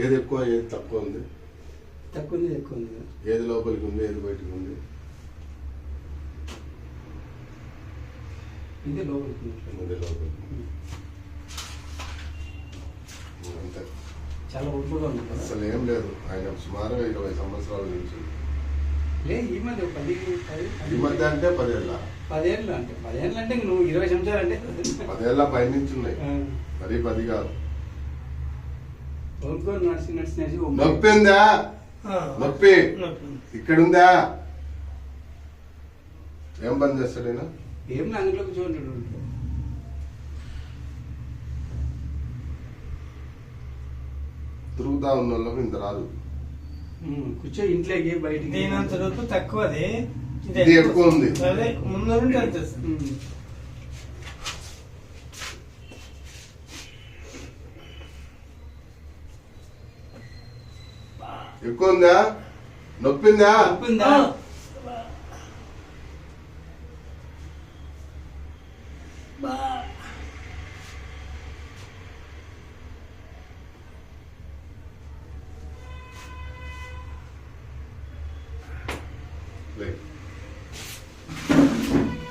ఏది ఎక్కువ ఏది తక్కువ ఉంది? తక్కువ ఉంది ఎక్కువ ఉంది. ఏది లోపలికి ఉంది ఏది బయటకు ఉంది? ఇది లోపలికి ఉంది. లోపలికి. అంతే. చాలా ఒప్పుగా ఉంది అసలు ఏం లేదు. ఆయన సుమారుగా ఇరవై సంవత్సరాల నుంచి. లే ఈ మధ్య పది ఈ మధ్య అంటే పదేళ్ళ. పదేళ్ళు అంటే పదేళ్ళు అంటే నువ్వు ఇరవై సంవత్సరాలు అంటే పదేళ్ళ. పైనుంచి ఉన్నాయి మరీ పది కాదు. నొప్పి ఉందా? నొప్పి. ఇక్కడ ఉందా ఏం పని చేస్తాడు ఈయన? ఏం లేదు, అందులోకి చూడండి తిరుగుతా ఉన్న వాళ్ళకి ఇంత రాదు. కూర్చో ఇంట్లోకి బయటికి. దీని అంత తక్కువది. ఇది ఎక్కువ ఉంది. ముందు ఎక్కువ ఉందా నొప్పిందా? తప్పిందా లే.